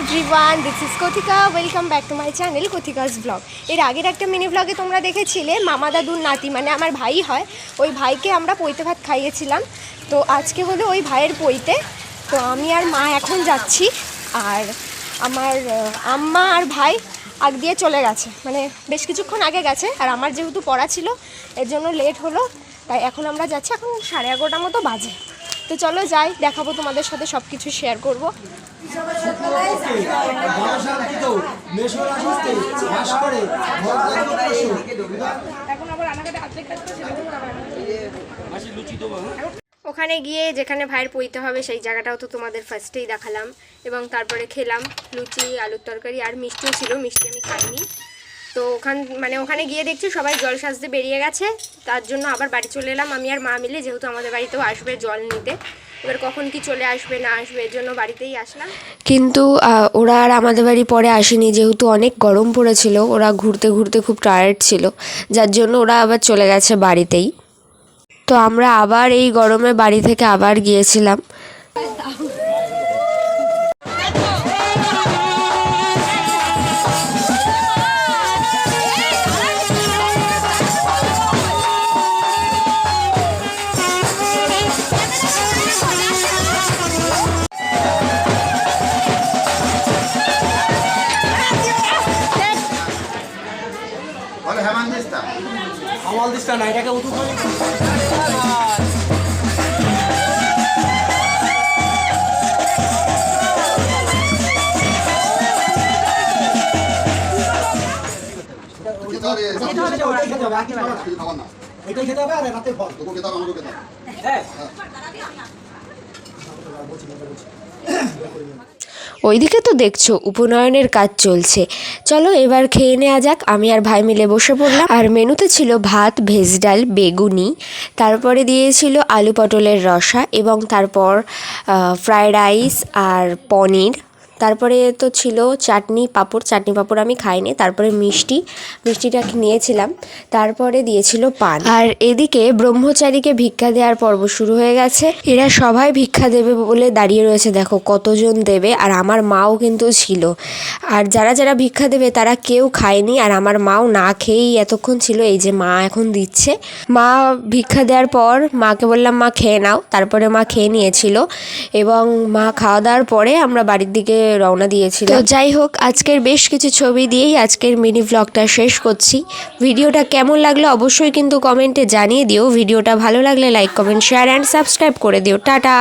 Everyone this is Kathika welcome back to my channel Kathika's vlog এর আগের একটা mini ব্লগে তোমরা দেখেছিলে মামা দাদুর নাতি মানে আমার ভাই হয়। ওই ভাইকে আমরা পৈতে ভাত খাইয়েছিলাম। তো আজকে হলো ওই ভাইয়ের পৈতে তো আমি আর মা এখন যাচ্ছি, আর আমার আম্মা আর ভাই আগ দিয়ে চলে গেছে। মানে বেশ কিছুক্ষণ আগে গেছে, আর আমার যেহেতু পড়া ছিল, এর জন্য লেট হলো, তাই এখন আমরা যাচ্ছি, এখন সাড়ে এগারোটার মতো বাজে। তো চলো যাই, দেখাবো তোমাদের সাথে সব কিছু শেয়ার করব। ওখানে গিয়ে যেখানে ভাইয়ের পইতে হবে সেই জায়গাটাও তো তোমাদের ফার্স্টেই দেখালাম। এবং তারপরে খেলাম লুচি, আলুর তরকারি আর মিষ্টিও ছিল, মিষ্টি আমি খাইনি। তো ওখান মানে ওখানে গিয়ে দেখছি সবাই জল সাজতে বেরিয়ে গেছে। তার জন্য আবার বাড়ি চলে এলাম। আমি আর মা মিলে, যেহেতু আমাদের বাড়িতেও আসবে জল নিতে। এবার কখন কি চলে আসবে, না আসবে, এর জন্য বাড়িতেই আসলাম। কিন্তু ওরা আর আমাদের বাড়ি পরে আসেনি, যেহেতু অনেক গরম পড়েছিল, ওরা ঘুরতে ঘুরতে খুব টায়ার্ড ছিল, যার জন্য ওরা আবার চলে গেছে বাড়িতেই। তো আমরা আবার এই গরমে বাড়ি থেকে আবার গিয়েছিলাম। হবে একেবারে। না। কিছু খাবার না। এটাই খেতে হবে আর রাতে ফল। তোকে খেতে হবে আমাকেও খেতে হবে। হ্যাঁ। ওইদিকে তো দেখছ, উপনয়নের কাজ চলছে। চলো এবার খেয়ে নেওয়া যাক, আমি আর ভাই মিলে বসে পড়লাম। আর মেনুতে ছিল ভাত, ভেজ ডাল, বেগুনি, তারপরে দিয়েছিল আলু পটলের রসা এবং তারপর ফ্রায়েড রাইস আর পনির। তারপরে তো ছিল চাটনি, পাঁপড় চাটনি পাঁপড় আমি খাইনি, তারপরে মিষ্টি, মিষ্টিটা নিয়েছিলাম, তারপরে দিয়েছিল পান। আর এদিকে ব্রহ্মচারীকে ভিক্ষা দেওয়ার পর্ব শুরু হয়ে গেছে। এরা সবাই ভিক্ষা দেবে বলে দাঁড়িয়ে রয়েছে, দেখো কতজন দেবে, আর আমার মাও কিন্তু ছিল। আর যারা যারা ভিক্ষা দেবে তারা কেউ খায়নি, আর আমার মাও না খেয়েই এতক্ষণ ছিল, এই যে মা এখন দিচ্ছে। মা ভিক্ষা দেওয়ার পর মাকে বললাম, মা, খেয়ে নাও। তারপরে মা খেয়ে নিয়েছিল, এবং মা খাওয়া দাওয়ার পরে আমরা বাড়ির দিকে রওনা দিয়েছিলাম। তো যাই হোক আজকের বেশ কিছু ছবি দিয়েই আজকের মিনি ব্লগটা শেষ করছি। ভিডিওটা কেমন লাগল অবশ্যই কিন্তু কমেন্টে জানিয়ে দিও। ভিডিওটা ভালো লাগলে like comment share and subscribe করে দিও। টাটা!